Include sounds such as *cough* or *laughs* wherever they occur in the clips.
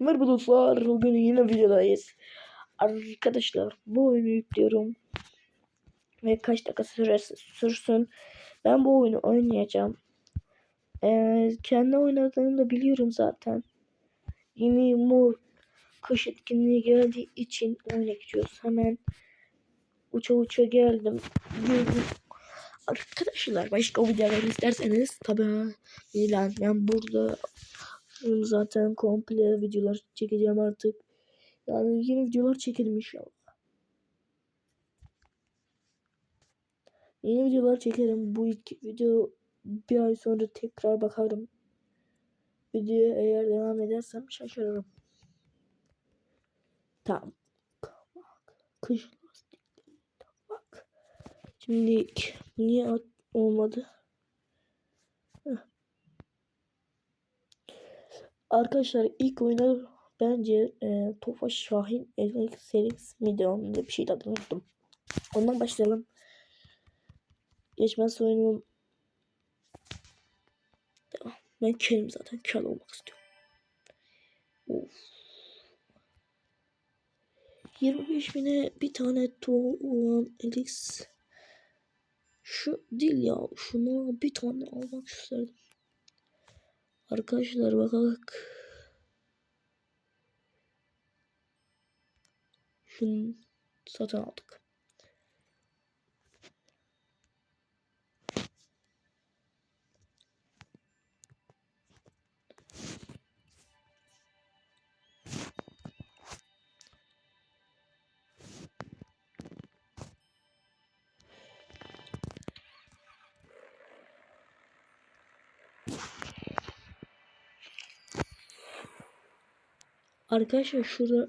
Merhaba dostlar. Bugün yine videodayız. Arkadaşlar bu oyunu yüklüyorum. Ve kaç dakika sürerse sürsün. Ben bu oyunu oynayacağım. Ee, kendi oynadığımı da biliyorum zaten. Yeni mor kış etkinliği geldiği için oyuna. Hemen uça uça geldim. Girdim. Arkadaşlar başka videolar isterseniz tabii Milan ben burada zaten komple videolar çekeceğim artık. Yani yeni videolar çekelim inşallah. Yeni videolar çekerim. Bu iki video bir ay sonra tekrar bakarım. Videoya eğer devam edersem şaşırırım. Tamam. Kış lastikleri bak. Şimdi niye olmadı? Arkadaşlar ilk oyuna bence e, Tofaş Şahin Elek Serix miydi onun bir şeydi adını unuttum. Ondan başlayalım. Geçmez oyunum. Devam. Ben kelim zaten kel olmak istiyorum. Of. 25 bine bir tane Toğlan Elix. Şu değil ya. Şuna bir tane almak isterdim. Arkadaşlar bakarak. Şunu satın aldık. Arkadaşlar şurada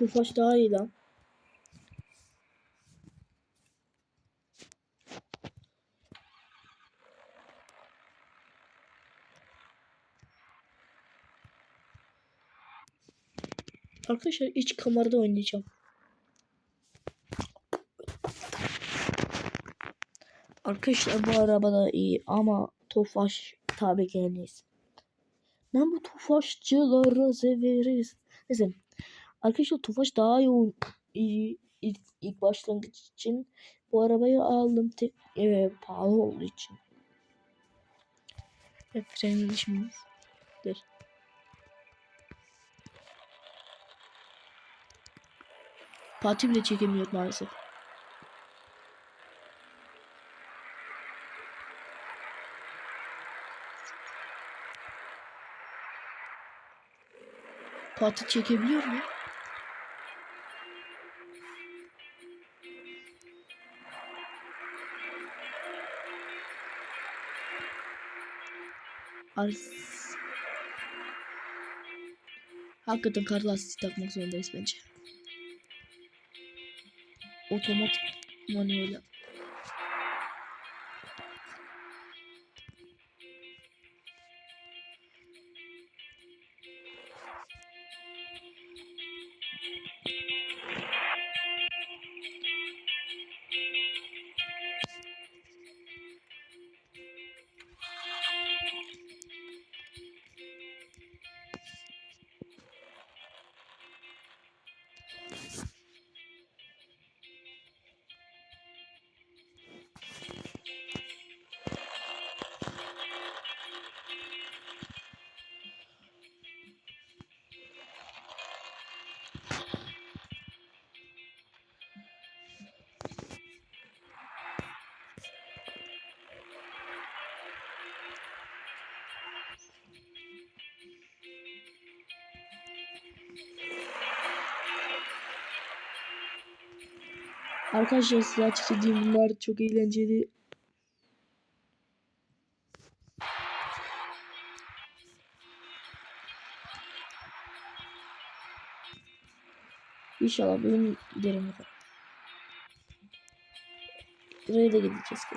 Tufaş daha iyi lan. Arkadaşlar iç kamerada oynayacağım. Arkadaşlar bu araba da iyi ama Tofaş tabii ki en. Ben bu Tofaşçıları severiz. Neyse. Arkadaşlar Tofaş daha iyi, oyun- iyi ilk, ilk başlangıç için bu arabayı aldım. Tek, evet, pahalı olduğu için. Ve frenin işimizdir. Fatih bile çekemiyor maalesef. Fatih çekebiliyor mu? Ar- Hakikaten kar lastiği takmak zorundayız bence. Otomatik manuel. Arkadaşlar size açık söyleyeyim bunlar çok eğlenceli. İnşallah benim yukarı. Buraya da gideceğiz. ki.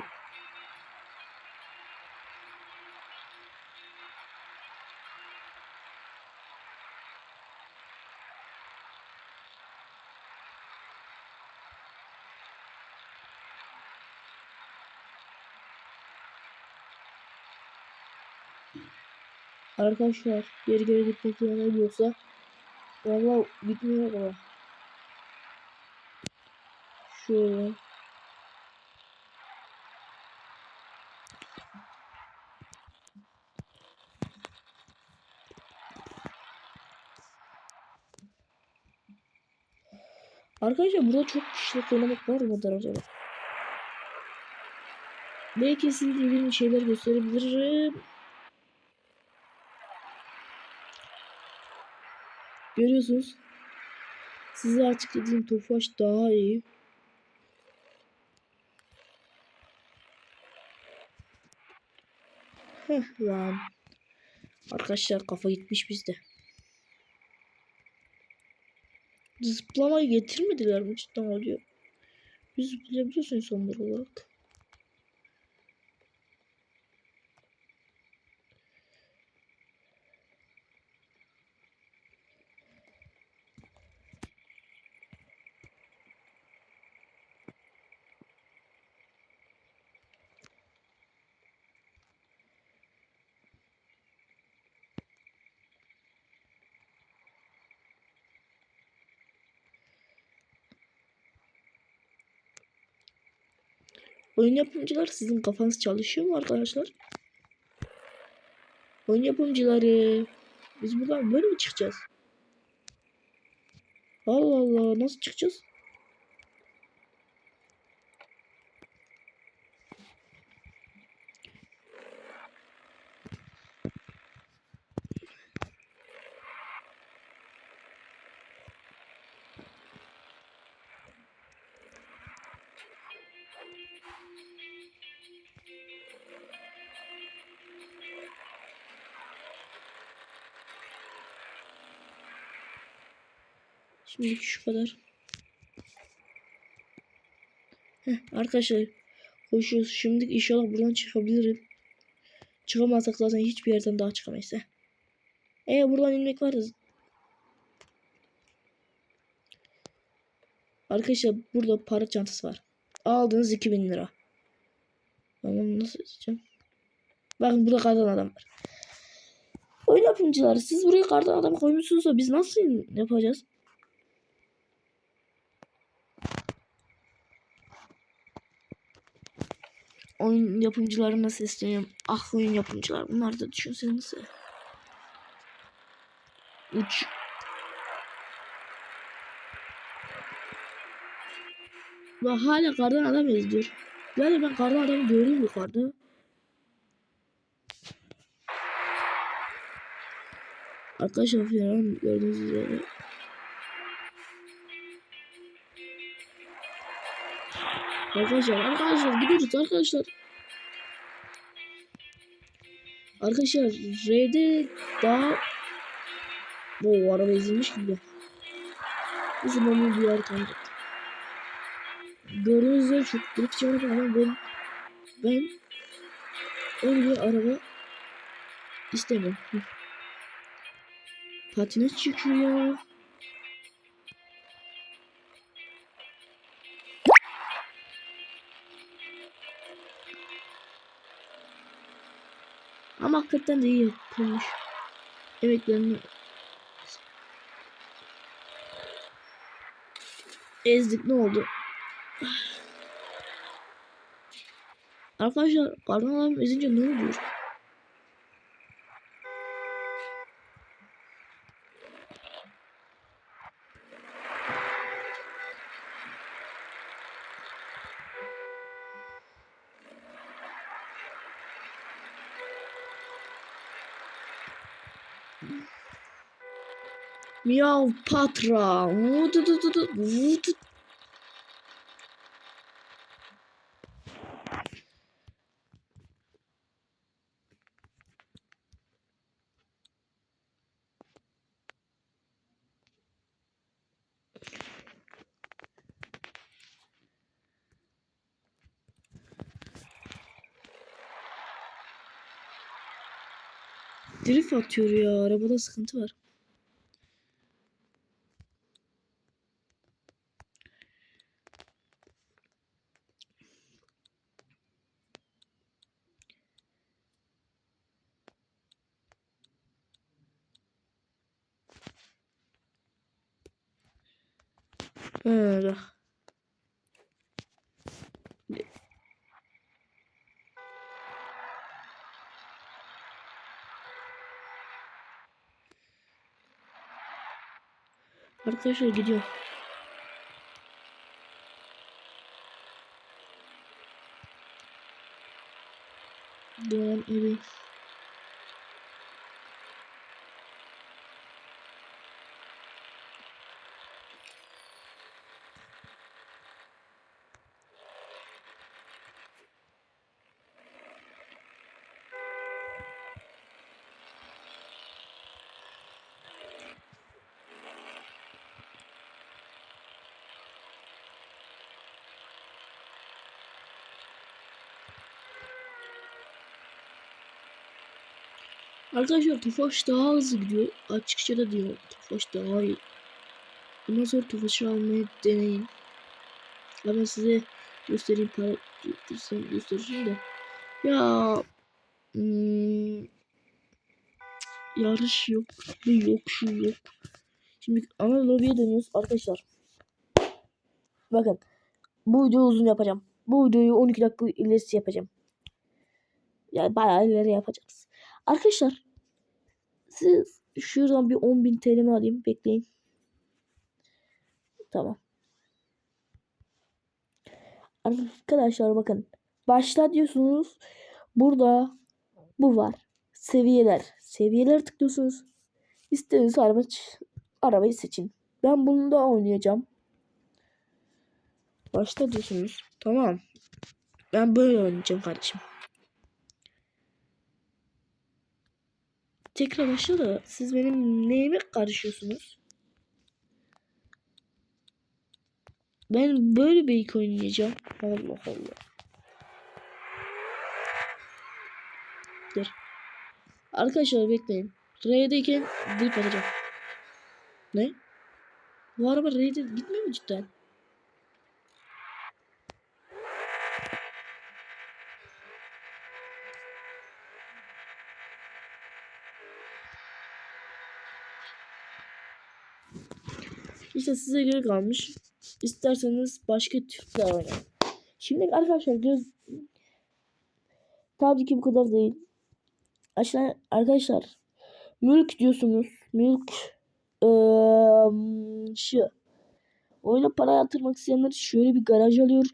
Arkadaşlar geri geri gitmek yoksa Valla gitmiyor kadar. Şöyle. Arkadaşlar burada çok kişilik oynamak var mıdır acaba? Belki size ilgili şeyler gösterebilirim. Görüyorsunuz. Size açıkladığım Tofaş daha iyi. Heh lan. Arkadaşlar kafa gitmiş bizde. Zıplamayı getirmediler mi cidden oluyor? Biz zıplayabiliyorsun insanlar olarak. Oyun yapımcılar sizin kafanız çalışıyor mu arkadaşlar? Oyun yapımcıları. Biz buradan böyle mi çıkacağız? Allah Allah nasıl çıkacağız? Şimdi şu kadar. Heh, arkadaşlar koşuyoruz. Şimdi inşallah buradan çıkabilirim. Çıkamazsak zaten hiçbir yerden daha çıkamayız. Heh. Eğer buradan inmek var. Arkadaşlar burada para çantası var. Aldığınız 2000 lira. Bunu nasıl edeceğim? Bakın burada kardan adam var. Oyun yapımcıları siz buraya kardan adam koymuşsunuz da biz nasıl yapacağız? Oyun yapımcılarına sesleniyorum. Ah oyun yapımcılar bunlar da düşünsenize. Uç. Bak hala kardan adam izliyor. Yani ben kardan adamı görüyorum yukarıda. Arkadaşlar falan gördüğünüz üzere. Arkadaşlar arkadaşlar gidiyoruz arkadaşlar. Arkadaşlar R'de daha bu araba ezilmiş gibi. Bizim onun bir yer tanıdık. Gördüğünüz üzere çok drift yapıyorum ama ben ben öyle bir araba istemiyorum. Patine çıkıyor. Ama hakikaten de iyi yapılmış. Emeklerini ezdik ne oldu? Arkadaşlar kardan adam ezince ne oluyor? Miyav patra. Drift atıyor ya. Arabada sıkıntı var. Öyle. Arkadaşlar gidiyor. Doğan evi. Arkadaşlar Tofaş daha hızlı gidiyor. Açıkça da diyor Tofaş daha iyi. Bundan sonra Tofaş'ı almayı deneyin. Ya ben size göstereyim para göstereceğim de. Ya hmm, yarış yok. Bu yok şu yok. Şimdi ana lobiye dönüyoruz arkadaşlar. Bakın bu videoyu uzun yapacağım. Bu videoyu 12 dakika ilerisi yapacağım. Yani bayağı ileri yapacağız. Arkadaşlar siz şuradan bir 10.000 TL mi alayım? Bekleyin. Tamam. Arkadaşlar bakın. Başla diyorsunuz. Burada bu var. Seviyeler. Seviyeler tıklıyorsunuz. İstediğiniz araba, arabayı seçin. Ben bunu da oynayacağım. Başla diyorsunuz. Tamam. Ben böyle oynayacağım kardeşim. Tekrar başla siz benim neyime karışıyorsunuz? Ben böyle bir ilk oynayacağım. Allah Allah. Dur. Arkadaşlar bekleyin. R'deyken drip atacağım. Ne? Bu araba R'de gitmiyor mu cidden? İşte size göre kalmış. İsterseniz başka türler oynayın. Şimdi arkadaşlar göz tabii ki bu kadar değil. Aşağı arkadaşlar mülk diyorsunuz. Mülk ee, şu oyuna para yatırmak isteyenler şöyle bir garaj alıyor.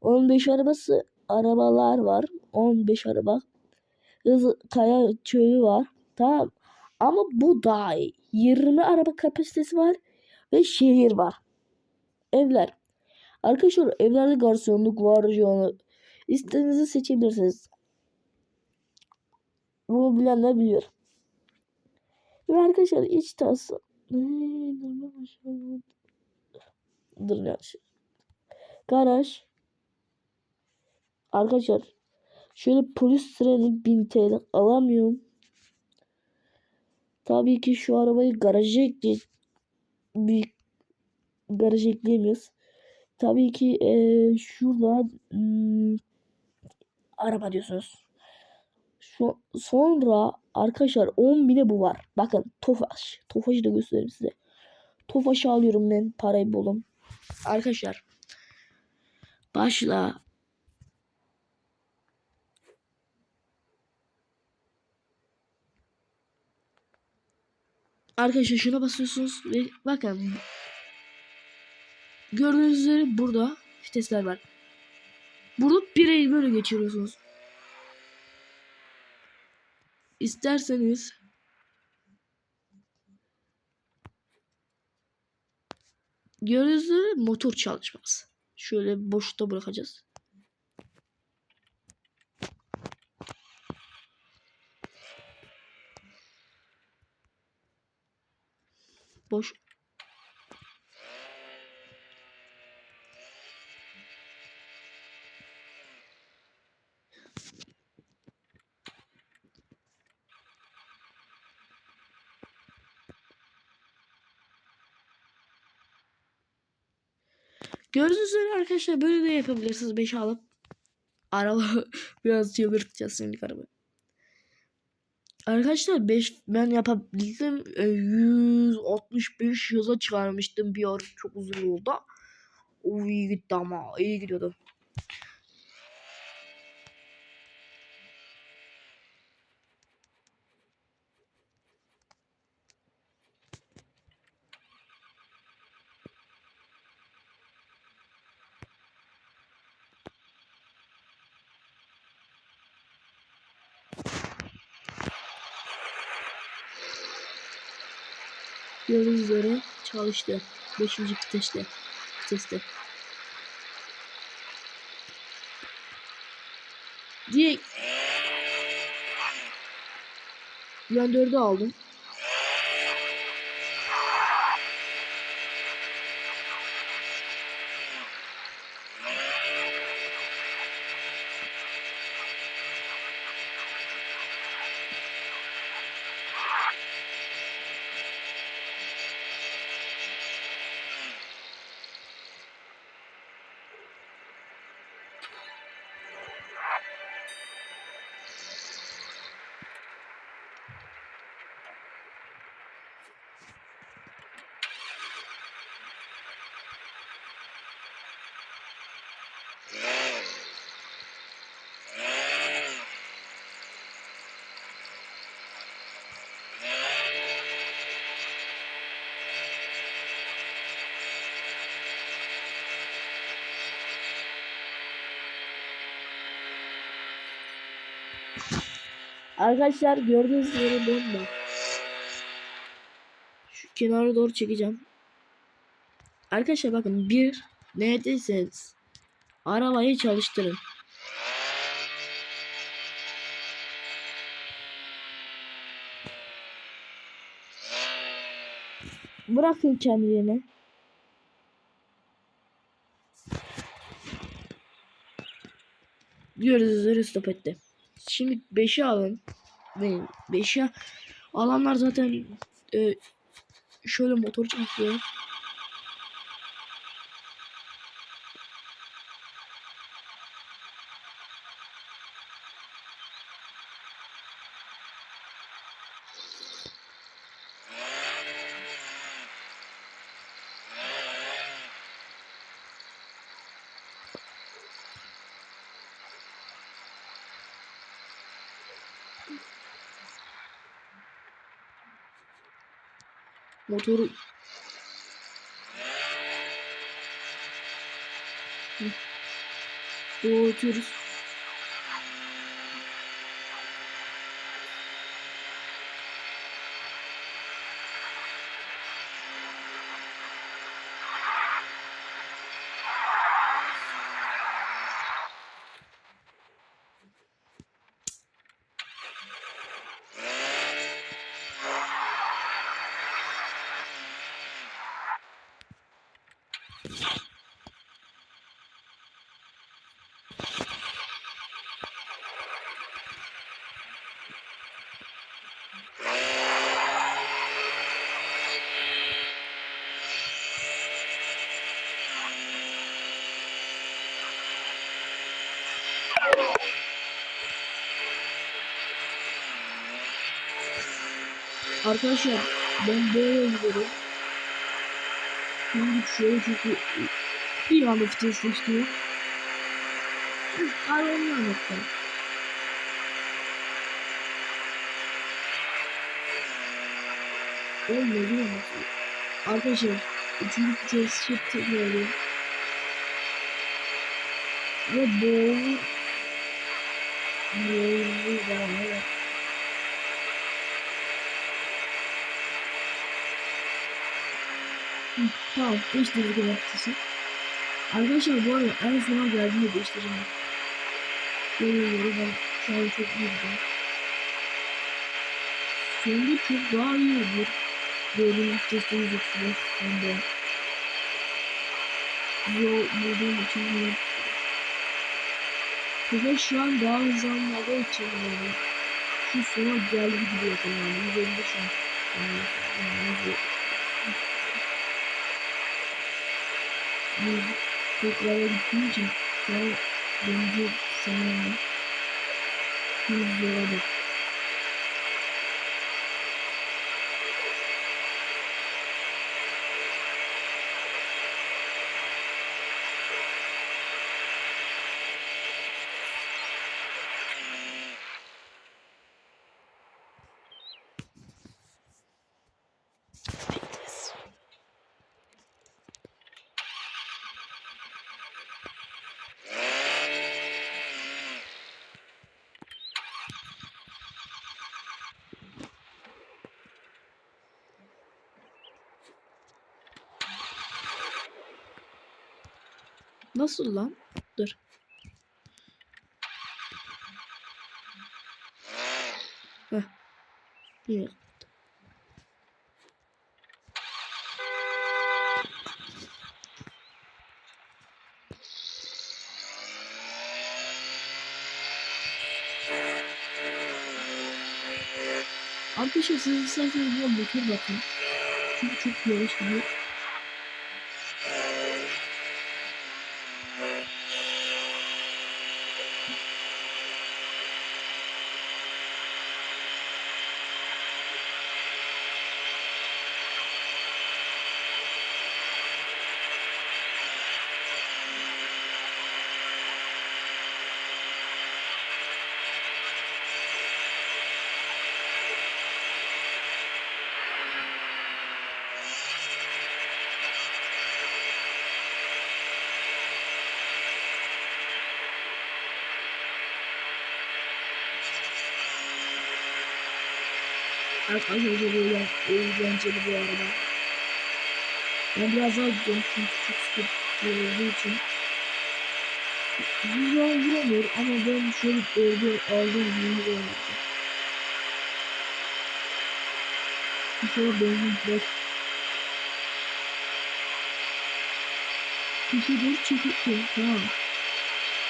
15 arabası arabalar var. 15 araba. Hız kaya çölü var. Tamam. Ama bu daha iyi. 20 araba kapasitesi var ve şehir var. Evler. Arkadaşlar evlerde garsonluk var. İstediğinizi seçebilirsiniz. Bunu bilenler biliyor. Ve arkadaşlar iç tası. Dur ya. Garaj. Arkadaşlar şöyle polis treni 1000 TL alamıyorum. Tabii ki şu arabayı garaja bir garaj ekleyemiyoruz. Tabii ki e, şurada hmm, araba diyorsunuz. Şu, sonra arkadaşlar 10 bine bu var. Bakın Tofaş. Tofaş'ı da göstereyim size. Tofaş'ı alıyorum ben parayı bulun. Arkadaşlar. Başla. Arkadaşlar şuna basıyorsunuz ve bakın gördüğünüz üzere burada vitesler var. Burada bireyi böyle geçiriyorsunuz. İsterseniz Gördüğünüz üzere motor çalışmaz. Şöyle boşlukta bırakacağız. Boş. Gördüğünüz üzere arkadaşlar böyle de yapabilirsiniz. 5 alıp araba *laughs* biraz çevirteceğiz şimdi araba. Arkadaşlar 5 ben yapabildim. E, 165 hıza çıkarmıştım bir ara çok uzun yolda. O iyi gitti ama iyi gidiyordu. Üzere çalıştı. 5. viteste. Viteste. Diye ben 4'ü aldım. Arkadaşlar gördüğünüz üzere bomba. Şu kenara doğru çekeceğim. Arkadaşlar bakın bir neredeyseniz arabayı çalıştırın. Bırakın kendilerini. Gördüğünüz üzere stop etti. Şimdi 5'i alın. Ve 5'i alanlar zaten e, şöyle motor çalışıyor. Motoru Hı. Doğrultuyoruz. Arkadaşlar ben böyle gidiyorum. Şimdi şöyle çünkü bir anda vitesleştiriyor. Kararını anlattım. Olmuyor değil mi? Arkadaşlar üçüncü vites tekrar oluyor. Ve boğulu boğulu zaman tamam değiştirdik elektrisi. Arkadaşlar bu arada en sona geldiğinde değiştireceğim. Görüyorum ben şu an çok iyi gidiyorum. Sonunda çok daha iyi olur. Böyle viteste 135 sonunda. Yol bulduğum için bunu Fakat şu an daha hızlanmadığı için yani şu sona geldi yapalım yani 150 şu an. Yani, yani, yani, tekrara gittiğim için an bence sanırım hızlı olabilir. Vites. Nasıl lan? Dur. Heh. Yine. Arkadaşlar siz isterseniz motor bakın. Çünkü çok yavaş gidiyor. Arkadaşlar eğlen, eğlenceli bu arada. Ben biraz daha gidiyorum çünkü çok sıkıntı olduğu için. An vuramıyor ama ben şöyle öldü aldığım gibi vuramıyorum. Şöyle benzin biraz. Dur çekildi. Tamam.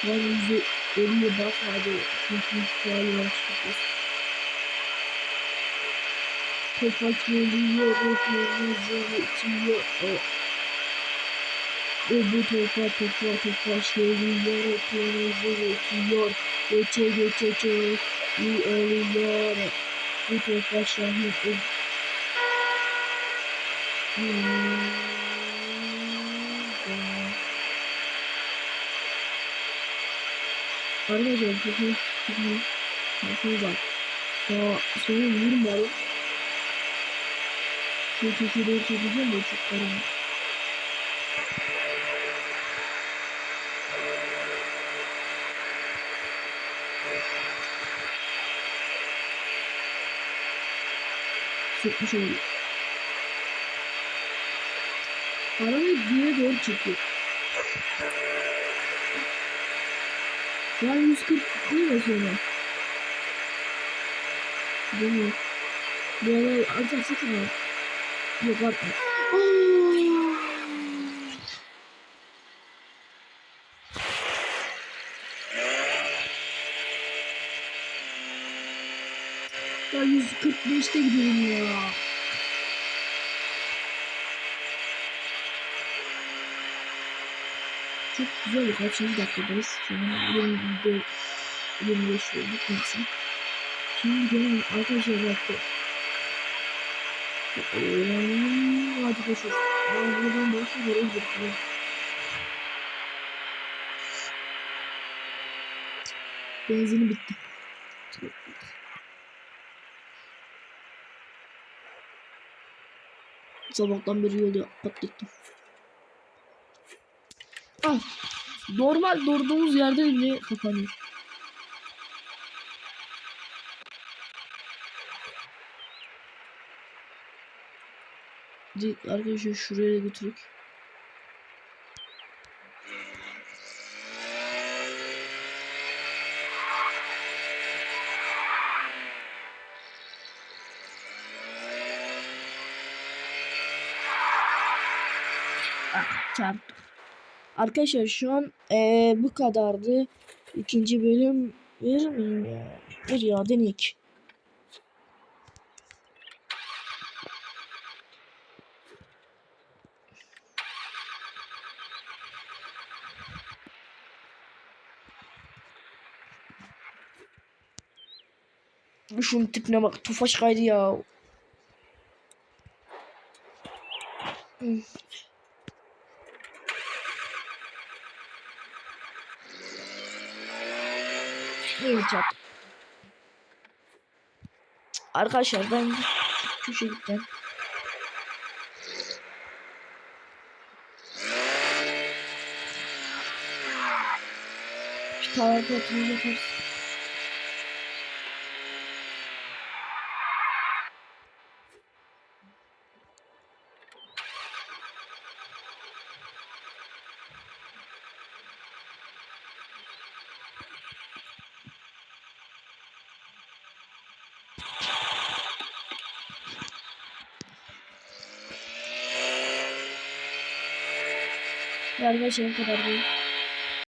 Ben yüzü ölüye bakmadı. Çünkü hikaye var çıkıyor. Topak geliyor, kırmızı içiyor. O, o bu topa topa topa geliyor, kırmızı içiyor. Geçe geçe oluyor. Bu topa şahit. Arkadaşlar iyi. Çok iyi. Nasıl bak. Daha sonra vurmadım. Şu köşeleri çekeceğim de karanlık. Sokmuş oluyor. Arabayı geriye doğru çekiyor. An 140 değil mi sonra? Değil mi? Bu arabayı artık satın. Yok atma. Ya 145'te gidiyorum ya. Çok güzel kaçıncı dakikadayız? Şu an 24 25 olduk neyse. Şimdi gene arkadaşlar baktı. Hadi koşur. Buradan başka yere gidiyorum. Benzini bitti. Sabahtan beri yolu patlattım. Ah, normal durduğumuz yerde bile kapanıyor. Arkadaşlar şuraya da götürük. Ah. Arkadaşlar şu an eee, bu kadardı. İkinci bölüm verir miyim ya? Ver ya deneyek. Şunun tipine bak. Tufaş kaydı ya. İyi çat. Arkadaşlar ben köşe gittim. Bir tane patını Arkadaşlar bu kadar değil.